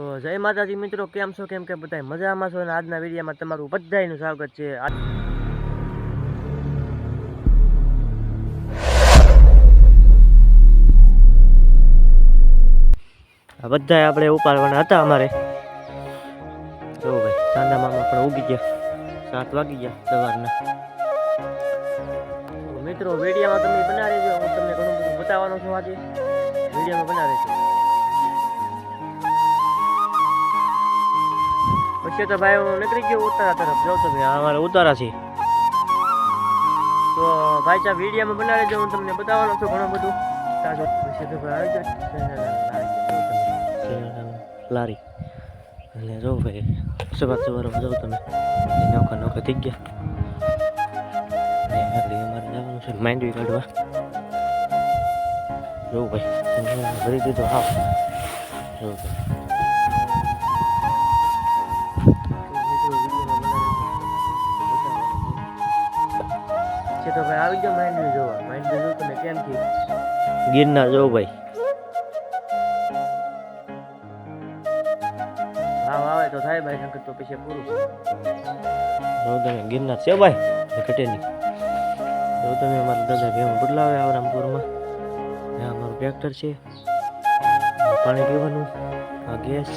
તો જય માતાજી મિત્રો, કેમ છો? કેમ કે બધા મજામાં છો? અને આજના વિડીયોમાં તમારું બધાનું સ્વાગત છે. બધા આપણે ઉપાડવાના હતા અમારે. જો ભાઈ સાંધા મામા પણ ઉગી ગયા. સાત વાગી ગયા સવારના. મિત્રો, વિડીયોમાં તમે બનાવી દો. હું તમને ઘણું બધું બતાવવાનું છું આજે. વિડીયોમાં બના રહેજો પછી તો ભાઈ, હું નીકળી ગયો ઉતારા તરફ. જાઉં તો ભાઈ અમારે ઉતારા છે. તો ભાઈ ચા વિડીયોમાં બનાવી દઉં, હું તમને બતાવવાનો છું ઘણું બધું. તાજો પછી તો ભાઈ આવી જાઓ. લારી. એટલે જો ભાઈ, સવાર સવારમાં જાઉં તમે. નોખા નોખા થઈ ગયા. માઇન્ડ જવાનું છે કાઢવા. જો ભાઈ, ભરી દીધો હા જો ભાઈ. ભાઈ માંડવી જોવા. માંડવી જો તમે કેમ ગિરનાર જો ભાઈ. ભાવ આવે તો થાય ભાઈ નકર તો પછી પૂરું. જો તમે ગિરનાર છે ભાઈ ઘટે નહીં. જો તમે અમારા દાદા ભેમ બદલાવે આવરામપુરમાં. ત્યાં અમારું ટ્રેક્ટર છે. પાણી પીવાનું આ ગેસ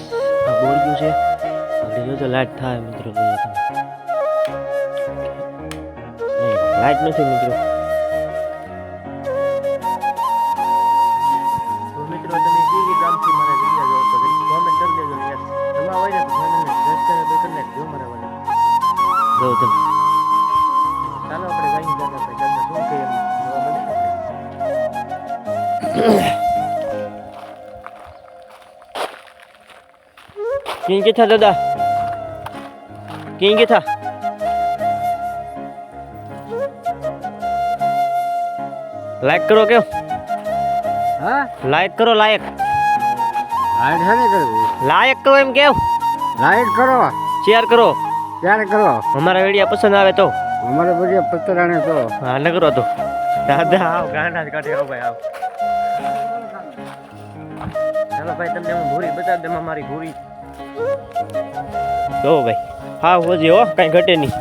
આ બોરિયું છે. આગળ જો તો લાઈટ થાય મિત્રો તમે. લાઈટ નથી મિત્રો. જો તમે ચાલો આપણે જઈએ દાદા ભાઈ દાદા શું કહીએ એમ જોવા મળે કિંગ કેથા દાદા કિંગ કેથા લાઈક કરો કેમ હા લાઈક કરો લાયક લાઈટ છે ને કરવી લાયક કરો એમ કેમ લાઈટ કરો શેર કરો ત્યારે કરો. અમારા વીડિયો પસંદ આવે તો. અમારે બધી પતરાણે તો. હા ન કરો તો. દાદા આવ ગાંડા જ કાઢી આવ ભાઈ આવ. ચાલો ભાઈ તમને હું ભૂરી બતાવી દઉં મારી ભૂરી. જો ભાઈ હા હોજી હો કાંઈ ઘટે નહીં.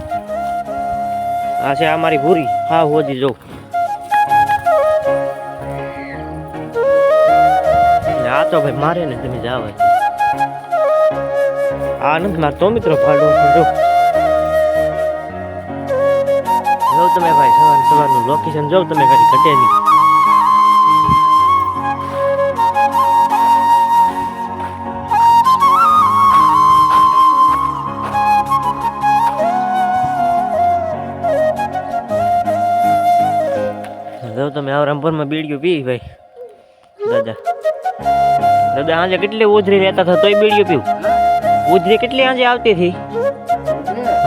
આ છે આ મારી ભૂરી હા હોજી જો. આ તો ભાઈ મારે ને તમે જાવ આ નથી મારતો મિત્રો પાડો જો. તમે ભાઈ સવાર સવારનું લોકેશન જોવ તમે કદી ઘટે નહીં. જો તમે આવરામપુરમાં બીડીયું પી ભાઈ. દાદા. દાદા આજે કેટલી ઉધરી રહેતા હતા તોય બીડીયું પીવું. ઉધરી કેટલી આજે આવતી હતી?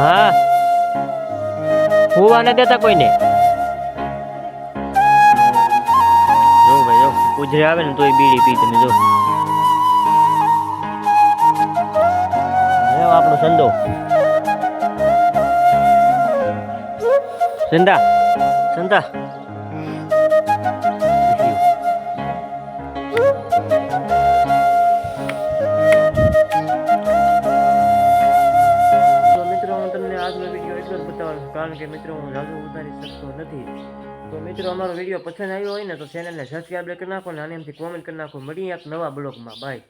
હા. હુવા ન દેતા કોઈને. જો ભાઈ, જો, ઉજરે આવે ને તોય બીડી પી તમે જો. આપણો સંદો સંદા સંદા કારણ કે મિત્રો, હું જાજુ ઉતારી શકતો નથી. તો મિત્રો, અમારો વીડિયો પસંદ આવ્યો હોય ને, તો ચેનલને સબસ્ક્રાઈબ કરી નાખો આની એમથી કોમેન્ટ કરી નાખો. મળીએ એક નવા બ્લોગમાં. બાય